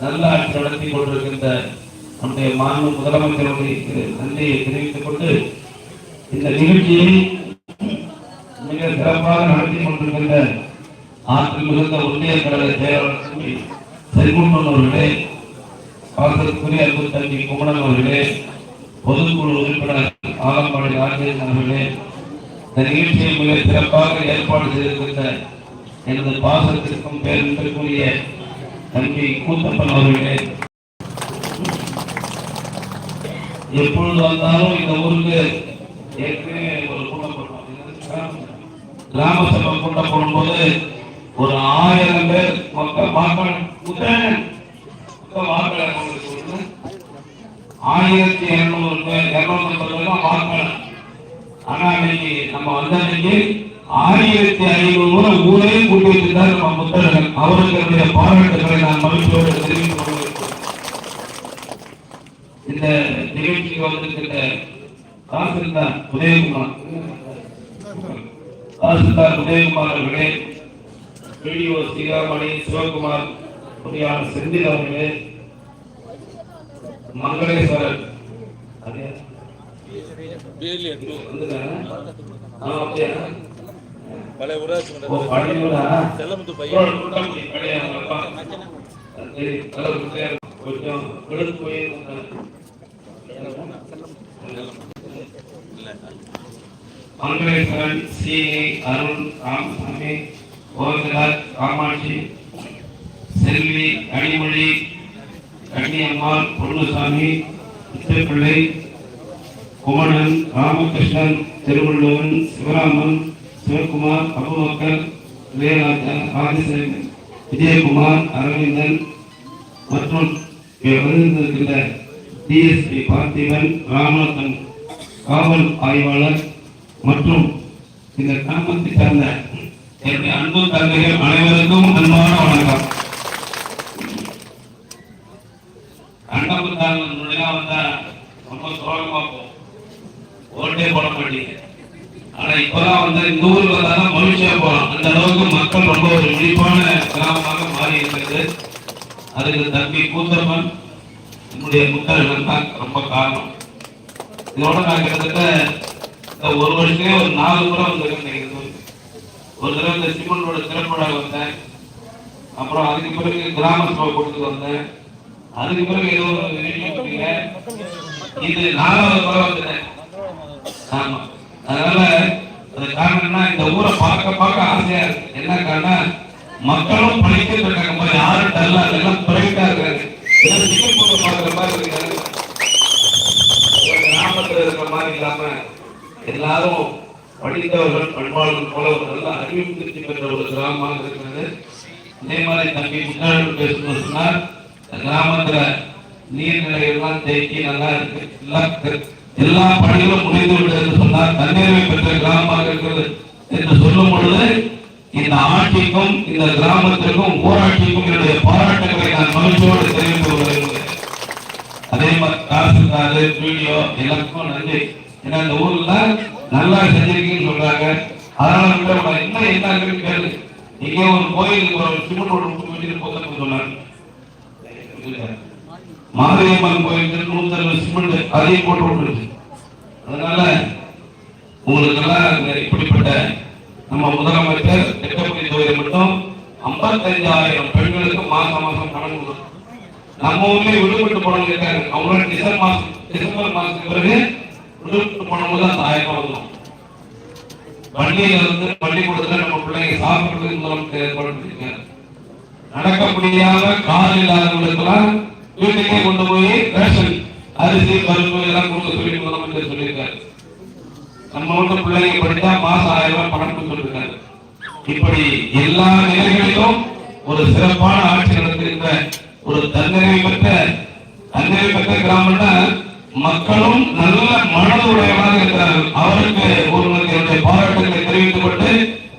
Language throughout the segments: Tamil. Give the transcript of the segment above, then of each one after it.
நல்ல நடத்தி கொண்டிருக்கின்ற நம்முடைய மாண்பு முதலமைச்சருடைய நன்றியை தெரிவித்துக் கொண்டு இந்த நிகழ்ச்சியை மிக சிறப்பாக நடத்தி கொண்டிருக்கின்ற ஆற்றில் மிகுந்த ஒன்றிய கழக செயலாளர் தம்பி செல்குமன் அவர்களே பாசத்துக்குரிய அன்பு தம்பி குமணன் அவர்களே பொதுக்குழு உறுப்பினர் ஆலம்பாடி ராஜேந்திரன் அவர்களே இந்த நிகழ்ச்சியை மிக சிறப்பாக ஏற்பாடு செய்திருக்கின்ற எனது பாசத்திற்கும் பேருந்திற்குரிய தம்பி கூத்தப்பன் அவர்களே எப்பொழுது வந்தாலும் இந்த ஊருக்கு ஏற்கனவே ஒரு கூட்டம் போடுவோம் கிராம சபை கூட்டம் போடும்போது ஒரு ஆயிரம் பேர் மக்கள் வாக்காளர் முதல் வாக்காளர் ஆயிரத்தி இருநூறு பேர் இருநூத்தி ஐம்பது பேர் தான் வாக்காளர். ஆனா இன்னைக்கு நம்ம வந்த அன்னைக்கு ஆயிரத்தி ஐநூறு ஊரையும் கூட்டி நம்ம புத்தகங்கள் அவருக்கு என்னுடைய பாராட்டுகளை நான் மகிழ்ச்சியோடு தெரிவித்துக் கொள்கிறேன். இந்த நிகழ்ச்சிக்கு வந்திருக்கிற தாசில்தார் உதயகுமார். தாசில்தார் உதயகுமார் அவர்களே வீடியோ ஸ்ரீராமணி சிவகுமார் பொறியாளர் செந்தில் அவர்களே மங்களேஸ்வரர். அதே வந்துட்டாரா? பழைய ஊராட்சி ஓ, பழையூரா? செல்லமுத்து பையன். மங்களேஸ்வரன் சி அருண் ராமசாமி கோவிந்தராஜ் காமாட்சி செல்வி கனிமொழி கன்னியம்மாள் பொன்னுசாமி பிள்ளை குமணன் ராமகிருஷ்ணன் திருவள்ளுவன் சிவராமன் சிவகுமார் அபுபக்கர் இளையராஜா ஆதிசேகர் விஜயகுமார் அரவிந்தன் மற்றும் வந்திருக்கின்ற டிஎஸ்பி பார்த்திபன் ராமநாதன் காவல் ஆய்வாளர் மற்றும் இந்த கிராமத்தை சார்ந்த என்னுடைய அன்பு தந்தைகள் அனைவருக்கும் அன்பான வணக்கம். கண்டபுத்தாங்க முன்னாடி வந்தா ரொம்ப சோகமா போகும். ஓட்டே போட மாட்டீங்க. ஆனா இப்பதான் வந்து இந்த ஊருக்கு வந்தாலும் மகிழ்ச்சியா போகலாம் அந்த அளவுக்கு மக்கள் ரொம்ப ஒரு விழிப்பான கிராமமாக மாறி இருக்கிறது. அதுக்கு தம்பி கூத்தம்மன் என்னுடைய முத்தாள்கள் தான் ரொம்ப காரணம். இதோட நான் கிட்டத்தட்ட இந்த ஒரு வருஷத்துலேயே ஒரு நாலு முறை வந்திருக்கேன் நினைக்கிறது ஒரு தடவை இந்த சிம்மனோட திறப்படா வந்தேன். அப்புறம் அதுக்கு பிறகு கிராம சபை கொடுத்து வந்தேன். அதுக்கு பிறகு ஏதோ ஒரு இது நாலாவது முறை வந்துட்டேன். ஆமா. அதனால அது காரணம்னா இந்த ஊரை பார்க்க பார்க்க ஆசையா இருக்கு. என்ன காரணம் மக்களும் படிக்கிட்டு இருக்காங்க. மாதிரி யாரும் டல்லா எல்லாம் பிரைட்டா இருக்காங்க. டிக்கெட் போட்டு பார்க்குற மாதிரி இருக்காங்க கிராமத்துல இருக்கிற மாதிரி இல்லாம எல்லாரும் படித்தவர்கள் பண்பாளர்கள் போல ஒரு நல்ல அறிவு திருச்சி பெற்ற ஒரு கிராமமாக இருக்கிறது. இதே மாதிரி தம்பி முன்னாள் பேசணும் சொன்னார் கிராமத்துல நீர்நிலைகள்லாம் தேக்கி நல்லா இருக்கு. எல்லாம் எல்லா பணிகளும் முடிந்து விட்டது என்று சொன்னார் தன்னிறைவை பெற்ற கிராமமாக இருக்கிறது என்று சொல்லும் பொழுது இந்த ஆட்சிக்கும் இந்த கிராமத்திற்கும் ஊராட்சிக்கும் என்னுடைய பாராட்டுகளை நான் மகிழ்ச்சியோடு தெரிவித்து வருகிறேன் அதே மாதிரி காசுக்காரு வீடியோ எல்லாருக்கும் நன்றி. ஏன்னா இந்த ஊர்ல நல்லா செஞ்சிருக்கீங்கன்னு சொல்றாங்க. அதனால கூட நம்ம இன்னும் என்ன இருக்குன்னு கேளு. இங்க ஒரு கோயில் ஒரு சிமெண்ட் ஒரு சொன்னாங்க. மாரியம்மன் கோயில் திருநூத்தரவு சிமெண்ட் அதையும் போட்டு விட்டுருச்சு அதனால உங்களுக்கு எல்லாம் இப்படிப்பட்ட நம்ம முதலமைச்சர் திட்டப்படி தொகுதி மட்டும் ஐம்பத்தஞ்சாயிரம் பெண்களுக்கு மாசம் மாசம் பணம் கொடுக்கும் நம்ம ஊர்லயே விடுபட்டு போனவங்க இருக்காங்க. அவங்களோட டிசம்பர் மாசம் டிசம்பர் மாசத்துக்கு பிறகு விடுபட்டு போனவங்க அந்த ஆயிரம் ரூபாய் வந்துடும் பள்ளியில இருந்து பள்ளிக்கூடத்துல நம்ம பிள்ளைங்க சாப்பிடுறதுக்கு முதலமைச்சர் ஏற்பாடு பண்ணிருக்காரு நடக்க முடியாத கால் இல்லாதவங்களுக்கெல்லாம் வீட்டுக்கே கொண்டு போய் ரேஷன் அரிசி பருப்பு எல்லாம் கொடுக்க சொல்லி முதலமைச்சர் சொல்லியிருக்காரு. நம்ம வீட்டு பிள்ளைங்க படித்தா மாசம் ஆயிரம் ரூபாய் பணம் சொல்லியிருக்காரு இப்படி எல்லா நிலைகளிலும் ஒரு சிறப்பான ஆட்சி நடத்திருந்த ஒரு தன்னிறைவு பெற்ற தன்னிறைவு பெற்ற கிராமம்னா மக்களும் நல்ல மனது உடையவராக இருக்கிறார்கள். அவருக்கு ஒருவருக்கு என்னுடைய பாராட்டுகளை தெரிவித்துக் கொண்டு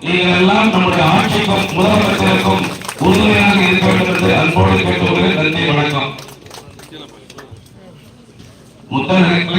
நீங்கள் எல்லாம் நம்முடைய ஆட்சிக்கும் முதலமைச்சருக்கும் உறுதுணையாக இருக்க வேண்டும் என்று அன்போடு கேட்டுக்கொள்கிறேன். நன்றி வணக்கம். 我帮你